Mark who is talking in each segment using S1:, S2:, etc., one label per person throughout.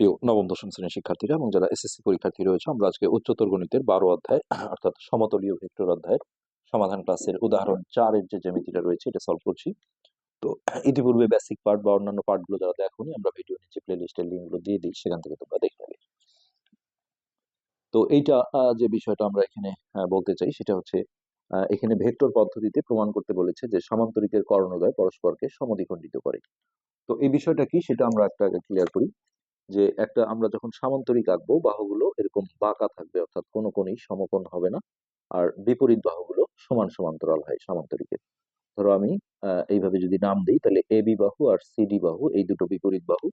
S1: প্রিয় নবম, দশম শ্রেণির শিক্ষার্থীরা এবং যারা এসএসসি পরীক্ষার্থী রয়েছে, আমরা আজকে উচ্চতর গণিতের বারো অধ্যায় অর্থাৎ সমতলীয় ভেক্টর অধ্যায়ের সমাধান ক্লাসের উদাহরণ চারের যে জ্যামিতিটা রয়েছে, এটা সলভ করছি। তো, ইতিপূর্বে বেসিক পার্ট বা অন্যান্য পার্টগুলো যারা দেখোনি, আমরা ভিডিও নিচে প্লে লিস্টের লিঙ্কগুলো দিয়ে দিই, সেখান থেকে তোমরা দেখে নেবে। তো, এইটা যে বিষয়টা আমরা এখানে বলতে চাই, সেটা হচ্ছে এখানে ভেক্টর পদ্ধতিতে প্রমাণ করতে বলেছে যে সমান্তরিকের কর্ণদ্বয় পরস্পরকে সমদ্বিখণ্ডিত করে। তো, এই বিষয়টা কি, সেটা আমরা একটা ক্লিয়ার করি। যে একটা আমরা যখন সামান্তরিক আঁকবো, বাহুগুলো এরকম বাঁকা থাকবে, অর্থাৎ কোনো কোনই সমকোণ হবে না। আর বিপরীত বাহুগুলো সমান সমান্তরাল হয় সামান্তরিকের। ধরো আমি এইভাবে যদি নাম দিই, তাহলে এ বি বাহু আর সিডি বাহু, এই দুটো বিপরীত বাহু,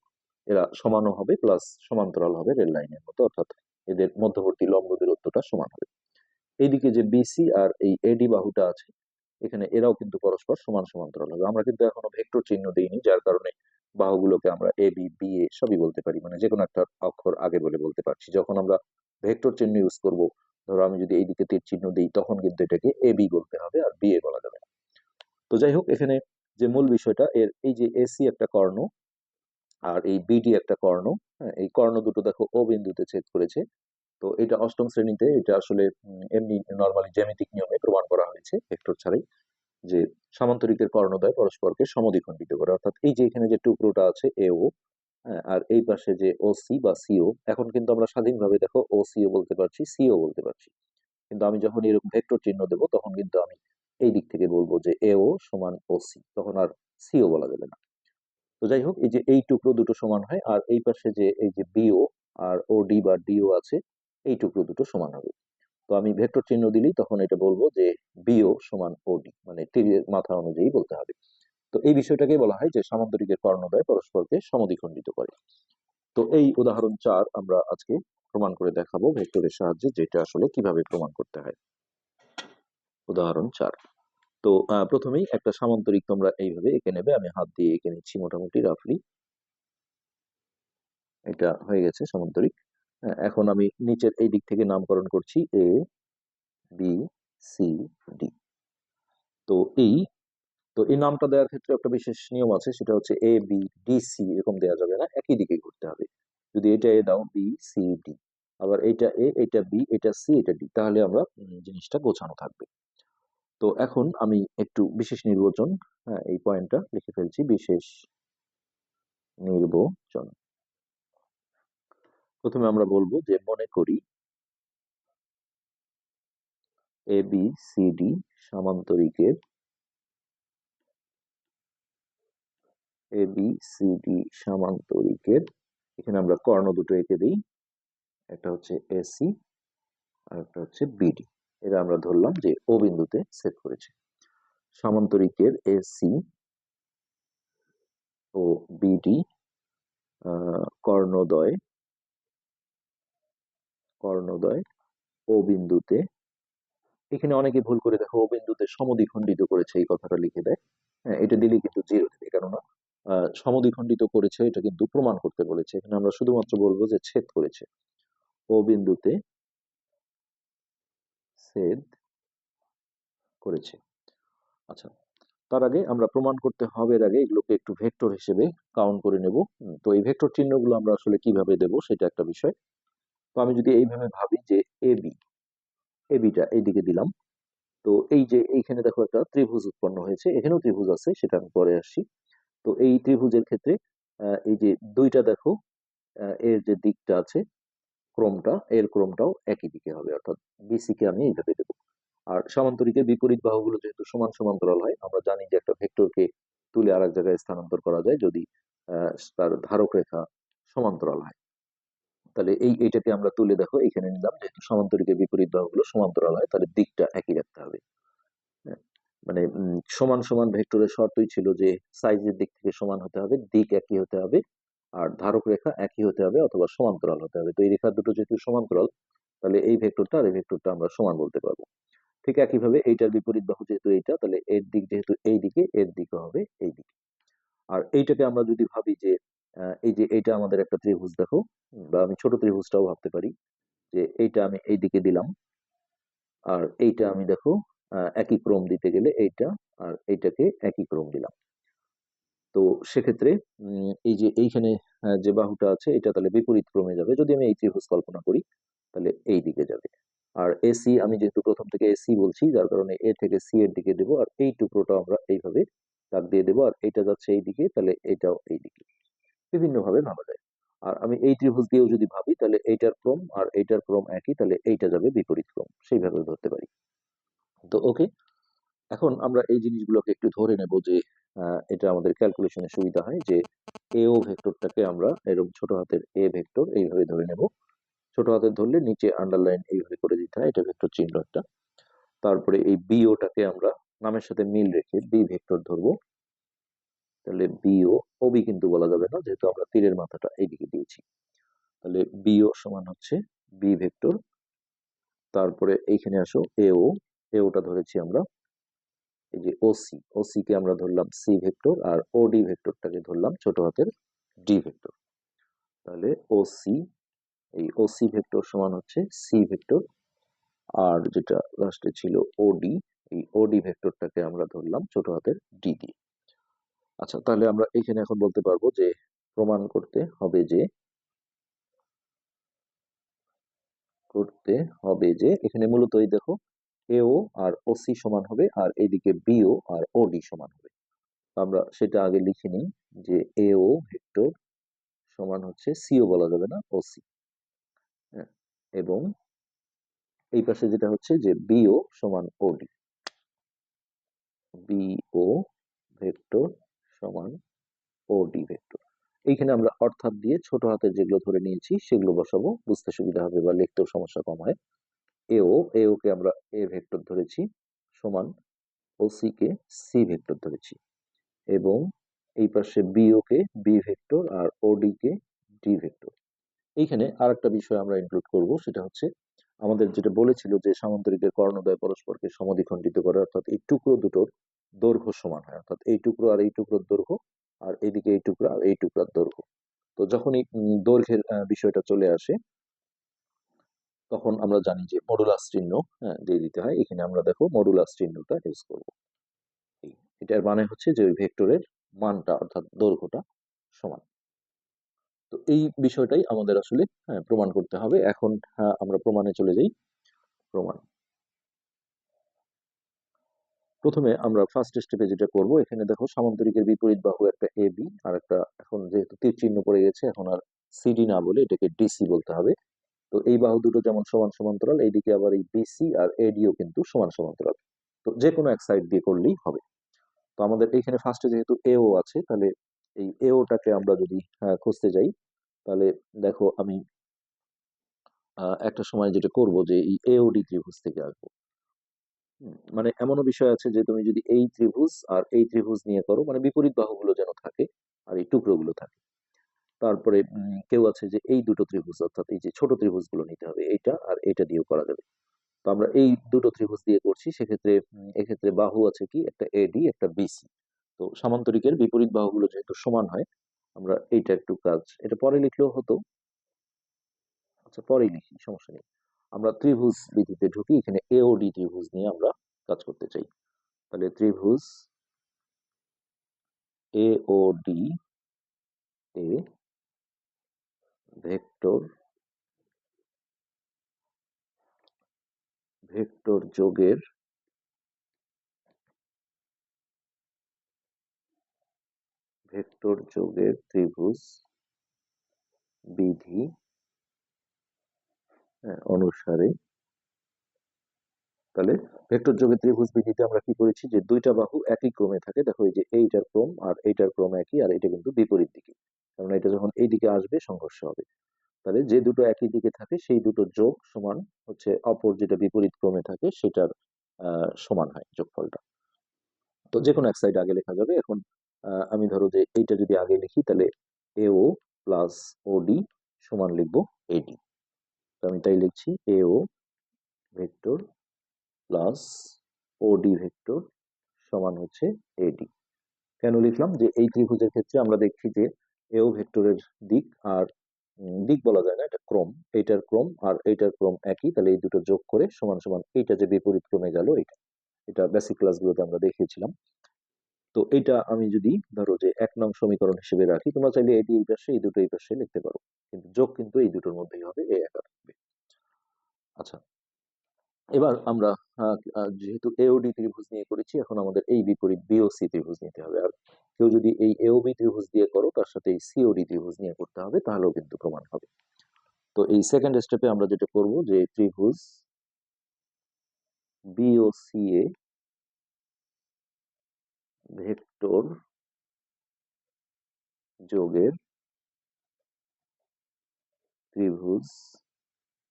S1: এরা সমানও হবে প্লাস সমান্তরাল হবে রেল লাইনের মতো, অর্থাৎ এদের মধ্যবর্তী লম্ব দূরত্বটা সমান হবে। এইদিকে যে বিসি আর এই এডি বাহুটা আছে, এখানে এরাও কিন্তু পরস্পর সমান সমান্তরাল হবে। আমরা কিন্তু এখনও ভেক্টর চিহ্ন দিইনি, যার কারণে বাহুগুলোকে আমরা এ বি বি এ সবই বলতে পারি। মানে যে কোনো একটা অক্ষর আগে বলে বলতে পারছি। যখন আমরা ভেক্টর চিহ্ন ইউজ করব ধরো আমি যদি এইদিকে তীর চিহ্ন দিই তখন কিন্তু এটাকে এ বি বলতে হবে আর বি এ বলা যাবে না। তো যাই হোক এখানে যে মূল বিষয়টা এর এই যে এসি একটা কর্ণ আর এই বিডি একটা কর্ণ হ্যাঁ, এই কর্ণ দুটো দেখো ও বিন্দুতে ছেদ করেছে। তো এটা অষ্টম শ্রেণীতে এটা আসলে এমনি নর্মালি জ্যামিতিক নিয়মে প্রমাণ করা হয়েছে ভেক্টর ছাড়াই। যে সামান্তরিকের কর্ণদ্বয় পরস্পরকে সমদ্বিখণ্ডিত করে। অর্থাৎ এই যে এখানে যে টুকরোটা আছে এও আর এই পাশে যে ও সি বা সিও এখন কিন্তু আমরা স্বাধীনভাবে দেখো ও সিও বলতে পারছি সিও বলতে পারছি। কিন্তু আমি যখন এরকম ভেক্টর চিহ্ন দেবো, তখন কিন্তু আমি এই দিক থেকে বলব যে এও সমান ও সি তখন আর সিও বলা যাবে না। তো যাই হোক, এই যে এই টুকরো দুটো সমান হয়, আর এই পাশে যে এই যে বিও আর ও ডি বা ডিও আছে, এই টুকরো দুটো সমান হবে। তো আমি ভেক্টর চিহ্ন দিলেই তখন এটা বলব যে বিও সমান ওডি মানে তীরের মাথা অনুযায়ী বলতে হবে। তো এই বিষয়টাকে বলা হয় যে সামান্তরিকের কর্ণদ্বয় পরস্পরকে সমদ্বিখণ্ডিত করে। তো এই উদাহরণ চার আমরা আজকে প্রমাণ করে দেখাবো ভেক্টরের সাহায্যে যেটা আসলে কীভাবে প্রমাণ করতে হয়। উদাহরণ চার। তো প্রথমেই একটা সামান্তরিক তোমরা এইভাবে এঁকে নেবে, আমি হাত দিয়ে এঁকে নিচ্ছি মোটামুটি রাফলি। এটা হয়ে গেছে সামান্তরিক। এখন আমি নিচের এই দিক থেকে নামকরণ করছি এ বি সি ডি তো এই তো এই নামটা দেওয়ার ক্ষেত্রে একটা বিশেষ নিয়ম আছে, সেটা হচ্ছে এ বি ডি সি এরকম দেওয়া যাবে না, একই দিকে ঘুরতে হবে। যদি এটা এ দাও বি সি ডি আবার এটা এ এটা বি এটা সি এটা ডি তাহলে আমরা জিনিসটা গোছানো থাকবে। তো এখন আমি একটু বিশেষ নির্বাচন হ্যাঁ এই পয়েন্টটা লিখে ফেলছি, বিশেষ নির্বাচন। প্রথমে আমরা বলব যে মনে করি এ বি সি ডি সামান্তরিকের এ বি সি ডি সামান্তরিকের এখানে আমরা কর্ণ দুটো এঁকে দিই। একটা হচ্ছে এসি আর একটা হচ্ছে বিডি এটা আমরা ধরলাম যে ও বিন্দুতে সেট করেছে। সামান্তরিকের এসি ও বিডি কর্ণদ্বয় কর্ণদ্বয়, ও বিন্দুতে। এখানে অনেকে ভুল করে দেখো, ও বিন্দুতে সমদ্বিখণ্ডিত করেছে এই কথাটা লিখে দেয়। হ্যাঁ এটা দিলে কিন্তু জিরো দেবে কেননা সমদ্বিখণ্ডিত করেছে, এটা কিন্তু প্রমাণ করতে বলেছে। এখানে আমরা শুধুমাত্র বলব যে ছেদ করেছে। ও বিন্দুতে ছেদ করেছে। আচ্ছা তার আগে আমরা প্রমাণ করতে হবে এর আগে, এগুলোকে একটু ভেক্টর হিসেবে কাউন্ট করে নেব। তো এই ভেক্টর চিহ্নগুলো আমরা আসলে কীভাবে দেব, সেটা একটা বিষয়। আমি যদি এইভাবে ভাবি যে এ বি, এ বিটা এইদিকে দিলাম, তো এই যে এইখানে দেখো একটা ত্রিভুজ উৎপন্ন হয়েছে, এখানেও ত্রিভুজ আছে, সেটা আমি পরে আসছি। তো এই ত্রিভুজের ক্ষেত্রে এই যে দুইটা দেখো এর যে দিকটা আছে, ক্রমটা, এর ক্রমটাও একই দিকে হবে, অর্থাৎ বিসি কে আমি এইভাবে দেবো। আর সমান্তরিকের বিপরীত বাহুগুলো যেহেতু সমান সমান্তরাল হয়, আমরা জানি যে একটা ভেক্টরকে তুলে আরেক জায়গায় স্থানান্তর করা যায় যদি তার ধারক রেখা সমান্তরাল হয়। তাহলে এই এইটাকে আমরা তুলে দেখো এখানে নিলাম যেহেতু সমান্তরিকের বিপরীত বাহুগুলো সমান্তরাল হয় তাহলে দিকটা একই রাখতে হবে। হ্যাঁ, মানে সমান সমান ভেক্টরের শর্তই ছিল যে সাইজের দিক থেকে সমান হতে হবে দিক একই হতে হবে আর ধারক রেখা একই হতে হবে অথবা সমান্তরাল হতে হবে। তো এই রেখা দুটো যেহেতু সমান্তরাল তাহলে এই ভেক্টরটা আর এই ভেক্টরটা আমরা সমান বলতে পারব। ঠিক একইভাবে এইটার বিপরীত বাহু যেহেতু এইটা তাহলে এর দিক যেহেতু এই দিকে এর দিকে হবে এই দিকে। আর এইটাকে আমরা যদি ভাবি যে এই যে এইটা আমাদের একটা ত্রিভুজ দেখো, বা আমি ছোট ত্রিভুজটাও ভাবতে পারি যে এইটা আমি এই দিকে দিলাম, আর এইটা আমি দেখো একই ক্রম দিতে গেলে এইটা আর এইটাকে একই ক্রম দিলাম। তো সেক্ষেত্রে এই যে এইখানে যে বাহুটা আছে, এটা তাহলে বিপরীত ক্রমে যাবে। যদি আমি এই ত্রিভুজ কল্পনা করি, তাহলে এই দিকে যাবে। আর এসি, আমি যেহেতু প্রথম থেকে এসি বলছি, যার কারণে এ থেকে সি এর দিকে দেবো, আর এই টুকরোটা আমরা এইভাবে দাগ দিয়ে দেবো, আর এটা যাচ্ছে এই দিকে, তাহলে এটাও এই দিকে। বিভিন্ন ভাবে যায়। আর আমি এই ত্রিভুজ দিয়েও যদি ভাবি, তাহলে এইটার ক্রম আর এইটার ক্রম একই, তাহলে এইটা যাবে বিপরীত ক্রম। সেইভাবে ধরতে পারি। তো ওকে এখন আমরা এই জিনিসগুলোকে একটু ধরে নেব যে এটা আমাদের ক্যালকুলেশনে সুবিধা হয় যে এও ভেক্টরটাকে আমরা এরকম ছোট হাতের এ ভেক্টর এইভাবে ধরে নেব। ছোট হাতের ধরলে নিচে আন্ডারলাইন এইভাবে করে দিতে হয়, এটা ভেক্টর চিহ্ন একটা। তারপরে এই বিওটাকে আমরা নামের সাথে মিল রেখে বি ভেক্টর ধরবো। তাহলে বিও ওবি কিন্তু বলা যাবে না, যেহেতু আমরা তীরের মাথাটা এইদিকে দিয়েছি। তাহলে বিও সমান হচ্ছে বি ভেক্টর, তারপরে এইখানে আসো এও এওটা ধরেছি আমরা, এই যে ওসি ওসি কে আমরা ধরলাম সি ভেক্টর, আর ওডি ভেক্টরটাকে ধরলাম ছোট হাতের ডি ভেক্টর। তাহলে ওসি এই ওসি ভেক্টর সমান হচ্ছে সি ভেক্টর, আর যেটা লাস্টে ছিল ওডি এই ওডি ভেক্টরটাকে আমরা ধরলাম ছোট হাতের ডি দিয়ে। আচ্ছা তাহলে আমরা এখানে এখন বলতে পারব যে প্রমাণ করতে হবে যে, করতে হবে যে, এখানে মূলত এই দেখো এও আর ওসি সমান হবে আর এইদিকে বিও আর ওডি সমান হবে। আমরা সেটা আগে লিখে নিই যে এও ভেক্টর সমান হচ্ছে সিও বলা যাবে না ওসি হ্যাঁ এবং এই পাশে যেটা হচ্ছে যে বিও সমান ওডি বিও ভেক্টর সমান ও ডি ভেক্টর এইখানে আমরা অর্থাৎ দিয়ে ছোট হাতের যেগুলো ধরে নিয়েছি, সেগুলো বসাবো, বুঝতে সুবিধা হবে বা লিখতেও সমস্যা কম হয়। এও এও কে আমরা এ ভেক্টর ধরেছি, সমান ওসি কে সি ভেক্টর ধরেছি। এবং এই পাশে বিও কে বি ভেক্টর আর কে ডি ভেক্টর এইখানে আর একটা বিষয় আমরা ইনক্লুড করব, সেটা হচ্ছে আমাদের যেটা বলেছিল যে সামান্তরিকের কর্ণদ্বয় পরস্পরকে সমদ্বিখণ্ডিত করে, অর্থাৎ এই টুকরো দুটোর দৈর্ঘ্য সমান হয়, অর্থাৎ এই টুকরো আর এই টুকরোর দৈর্ঘ্য আর এইদিকে এই টুকরা আর এই টুকরার দৈর্ঘ্য। তো যখনই দৈর্ঘ্যের বিষয়টা চলে আসে, তখন আমরা জানি যে মডুলাস চিহ্ন হ্যাঁ দিয়ে দিতে হয়। এখানে আমরা দেখো মডুলাস চিহ্নটা ইউজ করব। এটার মানে হচ্ছে যে ওই ভেক্টরের মানটা, অর্থাৎ দৈর্ঘ্যটা সমান। তো এই বিষয়টাই আমাদের আসলে হ্যাঁ, প্রমাণ করতে হবে। এখন হ্যাঁ, আমরা প্রমাণে চলে যাই। প্রমাণ। প্রথমে আমরা ফার্স্ট স্টেপে যেটা করব এখানে দেখো সামান্তরিকের বিপরীত বাহু একটা এ বি আর একটা এখন যেহেতু তীর চিহ্ন পড়ে গেছে এখন আর সিডি না বলে এটাকে ডিসি বলতে হবে। তো এই বাহু দুটো যেমন সমান সমান্তরাল এইদিকে আবার এই বিসি আর এডিও কিন্তু সমান সমান্তরাল। তো যে কোনো এক সাইড দিয়ে করলেই হবে। তো আমাদের এখানে ফার্স্টে যেহেতু এও আছে তাহলে এই এওটাকে আমরা যদি খুঁজতে যাই, তাহলে দেখো আমি একটা সময় যেটা করব যে এই এওডি ত্রিভুজ থেকে আসব মানে এমনও বিষয় আছে যে তুমি যদি এই ত্রিভুজ আর এই ত্রিভুজ নিয়ে করো মানে বিপরীত বাহুগুলো যেন থাকে আর এই টুকরোগুলো থাকে। তারপরে কেউ আছে যে এই দুটো ত্রিভুজ, অর্থাৎ এই যে ছোট ত্রিভুজগুলো নিতে হবে, এইটা আর এটা দিয়েও করা যাবে। তো আমরা এই দুটো ত্রিভুজ দিয়ে করছি, সেক্ষেত্রে এক্ষেত্রে বাহু আছে কি? একটা এডি একটা বিসি তো সামান্তরিকের বিপরীত বাহুগুলো যেহেতু সমান হয়, আমরা এইটা একটু কাজ, এটা পরে লিখলেও হতো। আচ্ছা পরে লিখি, সমস্যা নেই। আমরা ত্রিভুজ বিধিতে ঢুকি, এখানে এওডি ত্রিভুজ নিয়ে আমরা কাজ করতে চাই। তাহলে ত্রিভুজ এওডি এ ভেক্টর ভেক্টর যোগের ভেক্টর যোগের ত্রিভুজ বিধি হ্যাঁ, অনুসারে। তাহলে ভেক্টর যোগের ত্রিভুজ বিধিতে আমরা কি করেছি? যে দুইটা বাহু একই ক্রমে থাকে। দেখো এই যে এইটার ক্রম আর এইটার ক্রম একই আর এটা কিন্তু বিপরীত দিকে। কারণ এটা যখন এই দিকে আসবে সংঘর্ষ হবে। তাহলে যে দুটো একই দিকে থাকে সেই দুটো যোগ সমান হচ্ছে অপর যেটা বিপরীত ক্রমে থাকে সেটার সমান হয় যোগফলটা। তো যে কোনো এক সাইড আগে লেখা যাবে। এখন আমি ধরো যে এইটা যদি আগে লিখি, তাহলে এও প্লাস ওডি সমান লিখব এডি তো আমি তাই লিখছি এও ভেক্টর প্লাস ওডি ভেক্টর সমান হচ্ছে এডি কেন লিখলাম? যে এই ত্রিভুজের ক্ষেত্রে আমরা দেখছি যে এও ভেক্টরের দিক আর দিক বলা যায় না, এটা ক্রম, এইটার ক্রম আর এইটার ক্রম একই, তাহলে এই দুটো যোগ করে সমান সমান এইটা যে বিপরীত ক্রমে গেল এটা এটা বেসিক ক্লাসগুলোতে আমরা দেখিয়েছিলাম। তো এটা আমি যদি ধরো যে এক নং সমীকরণ হিসেবে রাখি, তোমরা চাইলে এটি এই পাশে, এই দুটো এই পাশে লিখতে পারো। কিন্তু যোগ কিন্তু এই দুটোর মধ্যেই হবে, এ একা থাকবে। আচ্ছা এবার আমরা যেহেতু এওডি ত্রিভুজ নিয়ে করেছি, এখন আমাদের এই বিপরীত বিওসি ত্রিভুজ নিতে হবে। আর কেউ যদি এই এওবি ত্রিভুজ দিয়ে করো, তার সাথে এই সিওডি ত্রিভুজ নিয়ে করতে হবে, তাহলেও কিন্তু প্রমাণ হবে। তো এই সেকেন্ড স্টেপে আমরা যেটা করব যে ত্রিভুজ বিওসি এ ভেক্টর যোগের ত্রিভুজ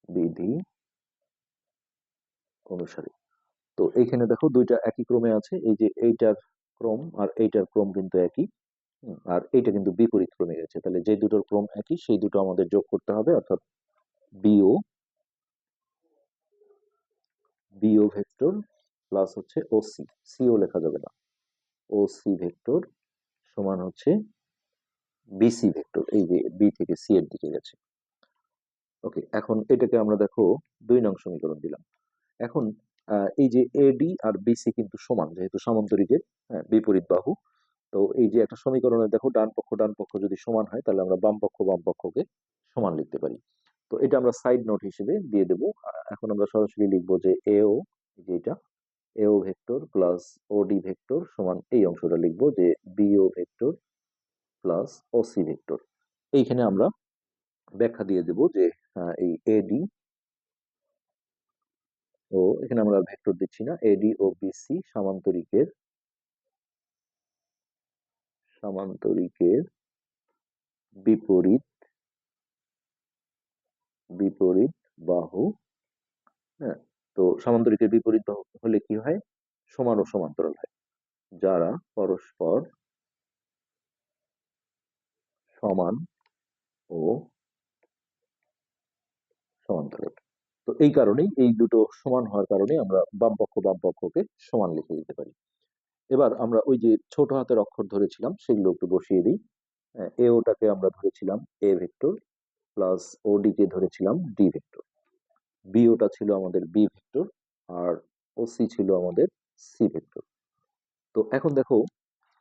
S1: বিধি অনুসারে। তো এইখানে দেখো দুইটা একই ক্রমে আছে, এই যে এইটার ক্রম আর এইটার ক্রম কিন্তু একই আর এইটা কিন্তু বিপরীত ক্রমে গেছে। তাহলে যে দুটোর ক্রম একই, সেই দুটো আমাদের যোগ করতে হবে, অর্থাৎ বিও বিও ভেক্টর প্লাস হচ্ছে ওসি সিও লেখা যাবে না। ওসি ভেক্টর সমান হচ্ছে বিসি ভেক্টর এই যে বি থেকে সি এর দিকে গেছে। ওকে এখন এটাকে আমরা দেখো দুই নং সমীকরণ দিলাম। এখন এই যে এডি আর বিসি কিন্তু সমান যেহেতু সামান্তরিকের হ্যাঁ, বিপরীত বাহু। তো এই যে একটা সমীকরণে দেখো ডান পক্ষ ডান পক্ষ যদি সমান হয় তাহলে আমরা বাম পক্ষ বাম পক্ষকে সমান লিখতে পারি। তো এটা আমরা সাইড নোট হিসেবে দিয়ে দেবো। এখন আমরা সরাসরি লিখব যে এও যে এটা এও ভেক্টর প্লাস ওডি ভেক্টর সমান এই অংশটা লিখব যে BO vector plus OC vector এইখানে আমরা ব্যাখ্যা দিয়ে দেব যে এই এডি ও এখানে আমরা ভেক্টর দিচ্ছি না। এডি ও বিসি সামান্তরিকের সামান্তরিকের বিপরীত বিপরীত বাহু হ্যাঁ তো সামান্তরিকের বিপরীত হলে কি হয়? সমান ও সমান্তরাল হয়। যারা পরস্পর সমান ও সমান্তরাল। তো এই কারণেই এই দুটো সমান হওয়ার কারণে আমরা বাম পক্ষ, বাম পক্ষকে সমান লিখে দিতে পারি। এবার আমরা ওই যে ছোট হাতের অক্ষর ধরেছিলাম, সেগুলো একটু বসিয়ে দিই। এ ওটাকে আমরা ধরেছিলাম, এ ভেক্টর প্লাস ওডি কে ধরেছিলাম ডি ভেক্টর। বি ওটা ছিল আমাদের বি ভেক্টর আর ও সি ছিল আমাদের সি ভেক্টর তো এখন দেখো,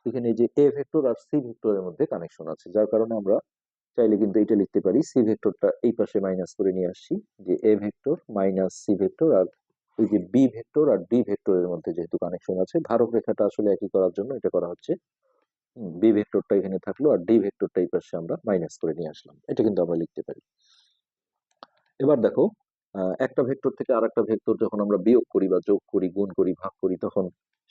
S1: এখানে যে এ ভেক্টর আর সি ভেক্টরের মধ্যে কানেকশন আছে, যার কারণে আমরা চাইলে কিন্তু এটা লিখতে পারি সি ভেক্টরটা এই পাশে মাইনাস করে নিয়ে আসছি, যে A vector minus C vector আর ওই যে বি ভেক্টর আর ডি ভেক্টরের মধ্যে যেহেতু কানেকশন আছে, ধারক রেখাটা আসলে একই করার জন্য এটা করা হচ্ছে বি ভেক্টরটা এখানে থাকল আর ডি ভেক্টরটা এই পাশে আমরা মাইনাস করে নিয়ে আসলাম, এটা কিন্তু আমরা লিখতে পারি। এবার দেখো একটা ভেক্টর থেকে আরেকটা ভেক্টর যখন আমরা বিয়োগ করি বা যোগ করি, গুণ করি, ভাগ করি, তখন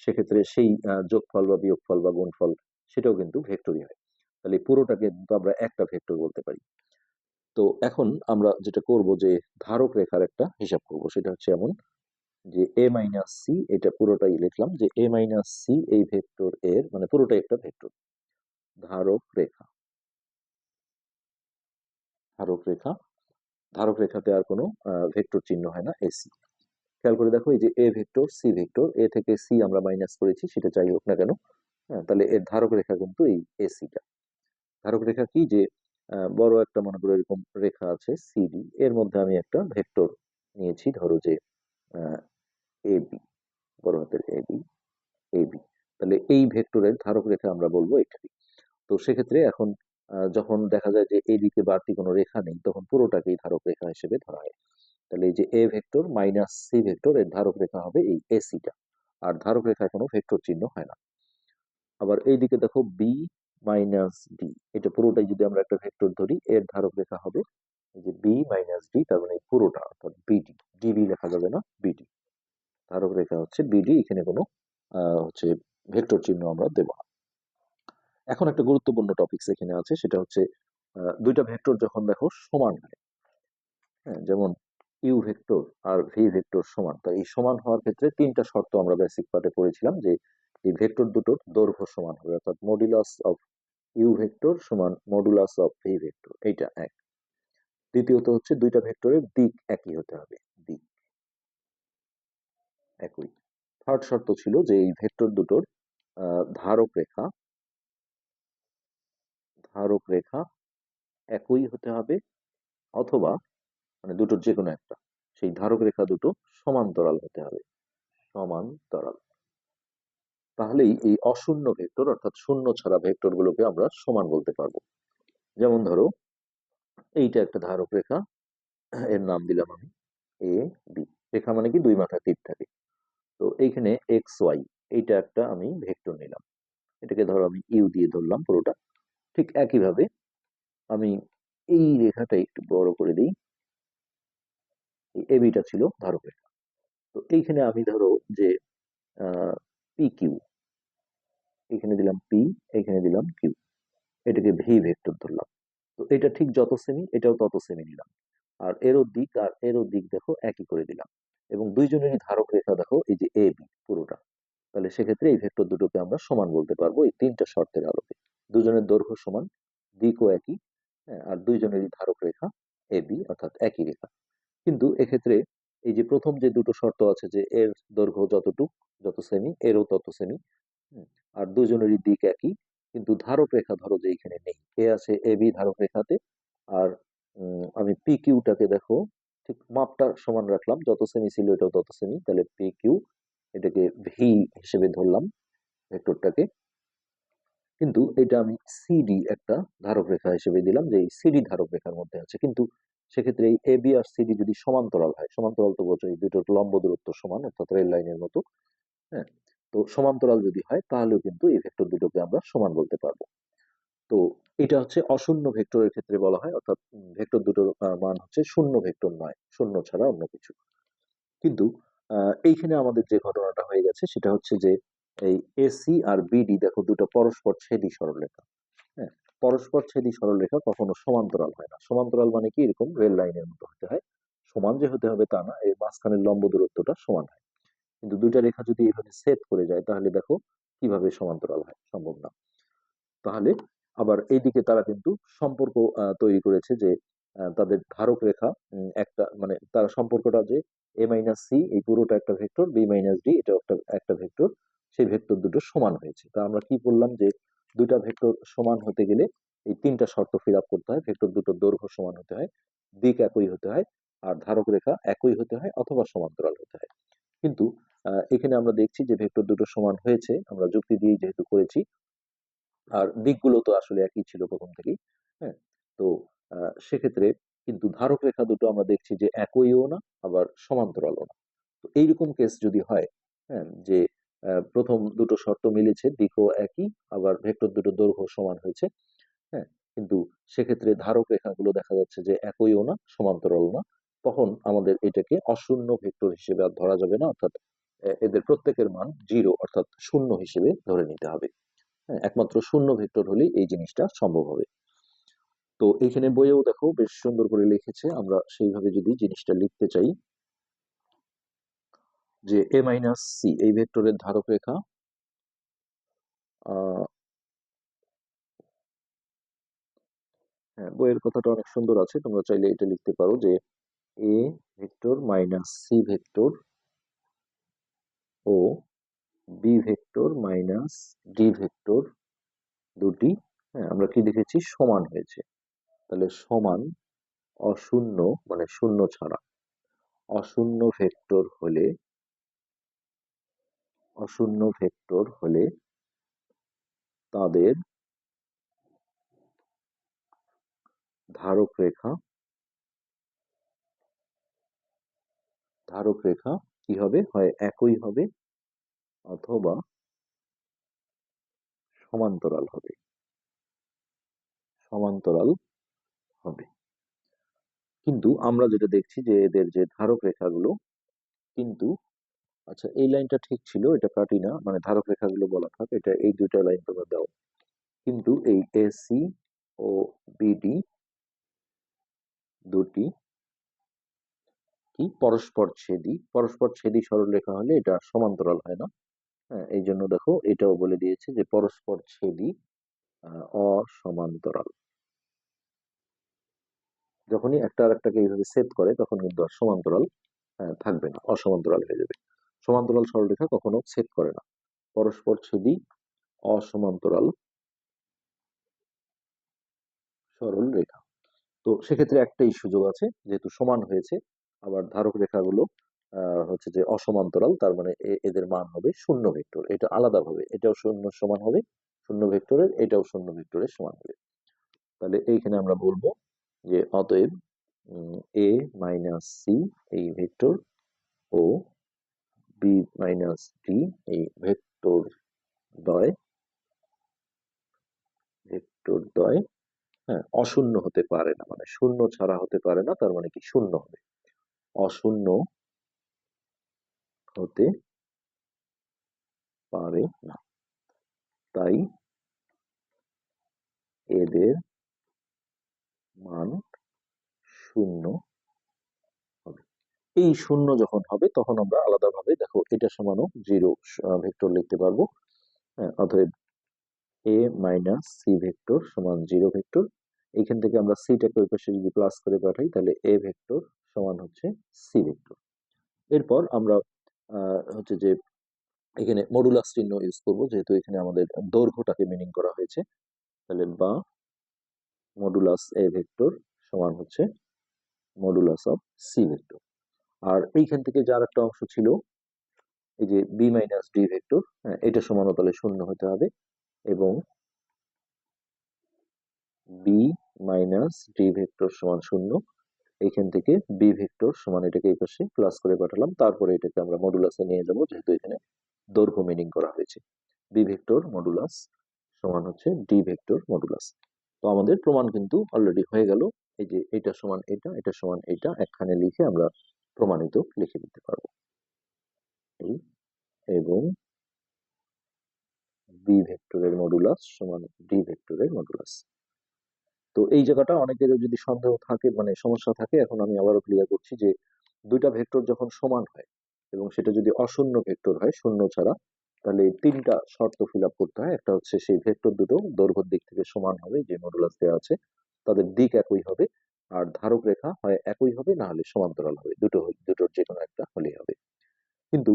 S1: সেক্ষেত্রে সেই যোগফল বা বিয়োগফল বা গুণফল সেটাও কিন্তু ভেক্টরই হয়। তাহলে পুরোটাকে কিন্তু আমরা একটা ভেক্টর বলতে পারি। তো এখন আমরা যেটা করব যে ধারক রেখার একটা হিসাব করব, সেটা হচ্ছে এমন যে এ মাইনাস সি এটা পুরোটাই লিখলাম যে এ মাইনাস সি এই ভেক্টর এর মানে পুরোটাই একটা ভেক্টর। ধারক রেখা। ধারক রেখা ধারক রেখাতে আর কোনো ভেক্টর চিহ্ন হয় না এসি খেয়াল করে দেখো, এই যে A vector, C vector, A থেকে সি আমরা মাইনাস করেছি, সেটা যাই হোক না কেন তাহলে এর ধারক রেখা কিন্তু এই এসিটা ধারক রেখা কি যে বড় একটা মনে করো এরকম রেখা আছে সিডি এর মধ্যে আমি একটা ভেক্টর নিয়েছি, ধরো যে এ বি, বড় হাতের এ বি এ বি। তাহলে এই ভেক্টরের ধারক রেখা আমরা বলব এটাকে তো সেক্ষেত্রে এখন যখন দেখা যায় যে এই দিকে বাড়তি কোনো রেখা নেই, তখন পুরোটাকেই ধারক রেখা হিসেবে ধরা হয়। তাহলে এই যে A vector minus C vector, এর ধারক রেখা হবে এই এসিটা আর ধারক রেখায় কোনো ভেক্টর চিহ্ন হয় না। আবার এই দিকে দেখো বি মাইনাস ডি এটা পুরোটাই যদি আমরা একটা ভেক্টর ধরি, এর ধারক রেখা হবে যে বি মাইনাস ডি তার মানে পুরোটা, অর্থাৎ বিডি ডিবি লেখা যাবে না বিডি ধারক রেখা হচ্ছে বিডি এখানে কোনো হচ্ছে ভেক্টর চিহ্ন আমরা দেব না। এখন একটা গুরুত্বপূর্ণ টপিক এখানে আছে, সেটা হচ্ছে দুইটা ভেক্টর যখন দেখো সমান হয়। হ্যাঁ যেমন ইউ ভেক্টর আর ভি ভেক্টর সমান। তো এই সমান হওয়ার ক্ষেত্রে তিনটা শর্ত আমরা বেসিক পার্টে পড়েছিলাম যে, এই ভেক্টর দুটোর দৈর্ঘ্য সমান হবে। অর্থাৎ মডুলাস অফ ইউ ভেক্টর সমান মডুলাস অফ ভি ভেক্টর এইটা এক। দ্বিতীয়ত হচ্ছে দুইটা ভেক্টরের দিক একই হতে হবে। দিক। একই। থার্ড শর্ত ছিল যে এই ভেক্টর দুটোর ধারক রেখা ধারক রেখা একই হতে হবে অথবা মানে দুটোর যে কোনো একটা। সেই ধারক রেখা দুটো সমান্তরাল হতে হবে। সমান্তরাল। তাহলেই এই অশূন্য ভেক্টর অর্থাৎ শূন্য ছাড়া ভেক্টরগুলোকে আমরা সমান বলতে পারব। যেমন ধরো, এইটা একটা ধারক রেখা, এর নাম দিলাম আমি এ বি রেখা মানে কি? দুই মাথায় তীর থাকে। তো এইখানে এক্স ওয়াই এইটা একটা আমি ভেক্টর নিলাম। এটাকে ধরো আমি ইউ দিয়ে ধরলাম পুরোটা। ঠিক একইভাবে আমি এই রেখাটা একটু বড় করে দিই। এবিটা ছিল ধারক রেখা। তো এইখানে আমি ধরো যে পি কিউ এখানে দিলাম পি এখানে দিলাম কিউ এটাকে ভি ভেক্টর ধরলাম। তো এটা ঠিক যত সেমি এটাও তত সেমি নিলাম। আর এরও দিক আর এরও দিক দেখো একই করে দিলাম। এবং দুইজনেরই ধারক রেখা দেখো, এই যে এ বি পুরোটা। তাহলে সেক্ষেত্রে এই ভেক্টর দুটোকে আমরা সমান বলতে পারব এই তিনটা শর্তের আলোকে। দুজনের দৈর্ঘ্য সমান দিকও একই হ্যাঁ, আর দুইজনেরই ধারক রেখা এ বি অর্থাৎ একই রেখা। কিন্তু এক্ষেত্রে এই যে প্রথম যে দুটো শর্ত আছে যে এর দৈর্ঘ্য যতটুক যত সেমি এরও তত সেমি আর দুজনেরই দিক একই কিন্তু ধারক রেখা ধরো যে এখানে নেই। এ আছে এ বি ধারক রেখাতে আর আমি পি কিউটাকে দেখো ঠিক মাপটা সমান রাখলাম যত সেমি ছিল এটাও তত সেমি তাহলে পি কিউ এটাকে ভি হিসেবে ধরলাম ভেক্টরটাকে কিন্তু এটা আমি সিডি একটা ধারক রেখা হিসেবে দিলাম, যে এই সিডি ধারক রেখার মধ্যে আছে। কিন্তু সেক্ষেত্রে এই এ বি আর সিডি যদি সমান্তরাল হয়, সমান্তরাল তো বোঝো এই দুটোর লম্ব দূরত্ব সমান, অর্থাৎ রেল লাইনের মতো হ্যাঁ? তো সমান্তরাল যদি হয়, তাহলেও কিন্তু এই ভেক্টর দুটোকে আমরা সমান বলতে পারব। তো এটা হচ্ছে অশূন্য ভেক্টরের ক্ষেত্রে বলা হয়, অর্থাৎ ভেক্টর দুটোর মান হচ্ছে শূন্য ভেক্টর নয়, শূন্য ছাড়া অন্য কিছু। কিন্তু এইখানে আমাদের যে ঘটনাটা হয়ে গেছে, সেটা হচ্ছে যে এই এসি আর বিডি দেখো দুটো পরস্পর ছেদি সরলরেখা হ্যাঁ? পরস্পর ছেদি সরলরেখা কখনো সমান্তরাল হয় না। সমান্তরাল মানে কি? এরকম রেল লাইনের মতো হতে হয়। সমান যে হতে হবে তা না, এর মাঝখানের লম্ব দূরত্বটা সমান হয়। কিন্তু দুইটা রেখা যদি এভাবে সেট করে যায়, তাহলে দেখো কীভাবে সমান্তরাল হয়? সম্ভব না। তাহলে আবার এইদিকে তারা কিন্তু সম্পর্ক তৈরি করেছে যে তাদের ধারক রেখা একটা মানে তার সম্পর্কটা যে এ মাইনাস সি এই পুরোটা একটা ভেক্টর বি মাইনাস ডি এটা একটা একটা ভেক্টর সেই ভেক্টর দুটো সমান হয়েছে। তা আমরা কি বললাম যে দুইটা ভেক্টর সমান হতে গেলে এই তিনটা শর্ত ফিল করতে হয়। ভেক্টর দুটোর দৈর্ঘ্য সমান হতে হয়, দিক একই হতে হয়, আর ধারক রেখা একই হতে হয় অথবা সমান্তরাল হতে হয়। কিন্তু এখানে আমরা দেখছি যে ভেক্টর দুটো সমান হয়েছে, আমরা যুক্তি দিয়ে যেহেতু করেছি, আর দিকগুলো তো আসলে একই ছিল প্রথম থেকেই হ্যাঁ? তো সেক্ষেত্রে কিন্তু ধারক রেখা দুটো আমরা দেখছি যে একইও না, আবার সমান্তরালও না। তো এইরকম কেস যদি হয় হ্যাঁ যে প্রথম দুটো শর্ত মিলেছে দিকও একই আবার ভেক্টর দুটো দৈর্ঘ্য সমান হয়েছে হ্যাঁ? কিন্তু সেক্ষেত্রে ধারক রেখাগুলো দেখা যাচ্ছে যে একইও না সমান্তরাল না। তখন আমাদের এটাকে অশূন্য ভেক্টর হিসেবে আর ধরা যাবে না অর্থাৎ এদের প্রত্যেকের মান জিরো অর্থাৎ শূন্য হিসেবে ধরে নিতে হবে। হ্যাঁ, একমাত্র শূন্য ভেক্টর হলেই এই জিনিসটা সম্ভব হবে। তো এইখানে বইয়েও দেখো বেশ সুন্দর করে লিখেছে আমরা সেইভাবে যদি জিনিসটা লিখতে চাই যে এ মাইনাস সি এই ভেক্টরের ধারক রেখা হ্যাঁ বইয়ের কথাটা অনেক সুন্দর আছে, তোমরা চাইলে এটা লিখতে পারো যে A vector minus C vector O B vector minus D vector দুটি হ্যাঁ আমরা কি দেখেছি? সমান হয়েছে। তাহলে সমান অশূন্য মানে শূন্য ছাড়া। অশূন্য ভেক্টর হলে অশূন্য ভেক্টর হলে তাদের ধারক রেখা ধারক রেখা কি হবে? হয় একই হবে অথবা সমান্তরাল হবে। সমান্তরাল হবে। কিন্তু আমরা যেটা দেখছি যে এদের যে ধারক রেখাগুলো কিন্তু আচ্ছা এই লাইনটা ঠিক ছিল এটা কাটি না মানে ধারক রেখাগুলো বলা থাক এটা এই দুইটা লাইন তোমরা দাও। কিন্তু এই এসি ও বিডি দুটি কি? পরস্পর ছেদি পরস্পর ছেদি সরলরেখা হলে এটা সমান্তরাল হয় না। হ্যাঁ এই জন্য দেখো এটাও বলে দিয়েছে যে পরস্পর ছেদি অসমান্তরাল। যখনই একটা আর একটাকে এইভাবে সেট করে তখন কিন্তু আর সমান্তরাল আহ, থাকবে না অসমান্তরাল হয়ে যাবে। সমান্তরাল সরলরেখা কখনো ছেদ করে না। পরস্পর ছেদি অসমান্তরাল সরল রেখা তো সেক্ষেত্রে একটাই সুযোগ আছে, যেহেতু সমান হয়েছে, আবার ধারক রেখাগুলো হচ্ছে যে অসমান্তরাল, তার মানে এদের মান হবে শূন্য ভেক্টর। এটা আলাদাভাবে, এটাও শূন্য সমান হবে, শূন্য ভেক্টরের, এটাও শূন্য ভেক্টরের সমান হবে। তাহলে এইখানে আমরা বলব যে অতএব এ মাইনাস সি এই ভেক্টর ও বি মাইনাস ডি এই ভেক্টর দ্বয় ভেক্টর দ্বয় হ্যাঁ অশূন্য হতে পারে না মানে শূন্য ছাড়া হতে পারে না, তার মানে কি শূন্য হবে। অশূন্য হতে পারে না। তাই এদের মান শূন্য এই শূন্য যখন হবে, তখন আমরা আলাদাভাবে দেখো এটা সমানও জিরো ভেক্টর লিখতে পারব। হ্যাঁ অতএব এ মাইনাস সি ভেক্টর সমান জিরো ভেক্টর। এখান থেকে আমরা সিটাকে ওই পাশে যদি প্লাস করে পাঠাই, তাহলে এ ভেক্টর সমান হচ্ছে সি ভেক্টর এরপর আমরা হচ্ছে যে এখানে মডুলাস চিহ্ন ইউজ করব, যেহেতু এখানে আমাদের দৈর্ঘ্যটাকে মিনিং করা হয়েছে। তাহলে বা মডুলাস এ ভেক্টর সমান হচ্ছে মডুলাস অফ সি ভেক্টর আর এইখান থেকে যার একটা অংশ ছিল, এই যে বি মাইনাস ডি ভেক্টর এটা সমান তাহলে শূন্য হতে হবে এবং বি মাইনাস ডি ভেক্টর সমান শূন্য, এখান থেকে বি ভেক্টর সমান এটাকে এই পাশে প্লাস করে পাঠালাম, তারপরে এটাকে আমরা মডুলাসে নিয়ে যাব, যেহেতু এখানে দৈর্ঘ্য মিনিং করা হয়েছে। বি ভেক্টর মডুলাস সমান হচ্ছে ডি ভেক্টর মডুলাস তো আমাদের প্রমাণ কিন্তু অলরেডি হয়ে গেল, এই যে এটা সমান এটা এটা সমান এটা, একখানে লিখে আমরা প্রমাণিত লিখে দিতে পারব। এই এবং বি ভেক্টরের মডুলাস সমান ডি ভেক্টরের মডুলাস তো এই জায়গাটা অনেকের যদি সন্দেহ থাকে মানে সমস্যা থাকে, এখন আমি আবারও ক্লিয়ার করছি যে দুইটা ভেক্টর যখন সমান হয় এবং সেটা যদি অশূন্য ভেক্টর হয়, শূন্য ছাড়া, তাহলে তিনটা শর্ত ফিল করতে হয়। একটা হচ্ছে সেই ভেক্টর দুটো দৈর্ঘ্যের দিক থেকে সমান হবে, যে মডুলাস দেওয়া আছে, তাদের দিক একই হবে আর ধারক রেখা হয় একই হবে না হলে সমান্তরাল হবে। দুটো দুটোর যে কোনো একটা হলেই হবে। কিন্তু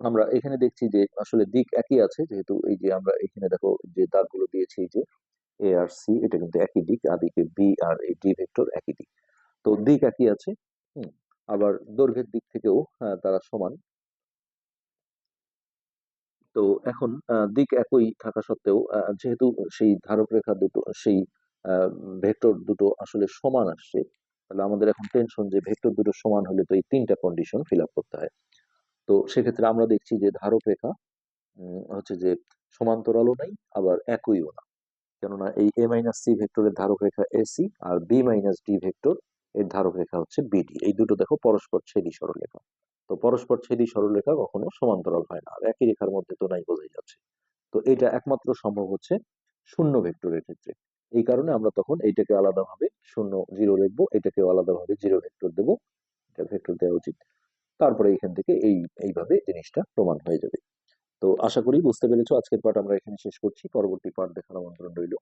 S1: আমরা এখানে দেখছি যে আসলে দিক একই আছে যেহেতু এই যে আমরা এখানে দেখো যে দাগগুলো দিয়েছি যে এ আর সি এটা কিন্তু একই দিক আদিকে বি আর এই ডি ভেক্টর একই দিক। তো দিক একই আছে আবার দৈর্ঘ্যের দিক থেকেও আহ, তারা সমান। তো এখন দিক একই থাকা সত্ত্বেও যেহেতু সেই ধারক রেখা দুটো সেই ভেক্টর দুটো আসলে সমান আসছে। তাহলে আমাদের এখন টেনশন যে ভেক্টর দুটো সমান হলে তো এই তিনটা কন্ডিশন ফিল আপ করতে হয়। তো সেক্ষেত্রে আমরা দেখছি যে ধারক রেখা হচ্ছে যে সমান্তরালও নাই, আবার একইও না। কেননা এই এ মাইনাস সি ভেক্টরের ধারক রেখা এসি আর বি মাইনাস ডি ভেক্টর এর ধারক রেখা হচ্ছে বিডি এই দুটো দেখো পরস্পর ছেদি সরলরেখা। তো পরস্পর ছেদি সরলরেখা কখনো সমান্তরাল হয় না, আর একই রেখার মধ্যে তো নাই বোঝাই যাচ্ছে। তো এটা একমাত্র সম্ভব হচ্ছে শূন্য ভেক্টরের ক্ষেত্রে। এই কারণে আমরা তখন এইটাকে আলাদাভাবে শূন্য জিরো লিখব, এটাকেও আলাদাভাবে জিরো ভেক্টর দেবো, এটা ভেক্টর দেওয়া উচিত। তারপরে এখান থেকে এই, এইভাবে জিনিসটা প্রমাণ হয়ে যাবে। তো আশা করি বুঝতে পেরেছ, আজকের পাঠ আমরা এখানে শেষ করছি। পরবর্তী পাঠ দেখার আমন্ত্রণ রইল।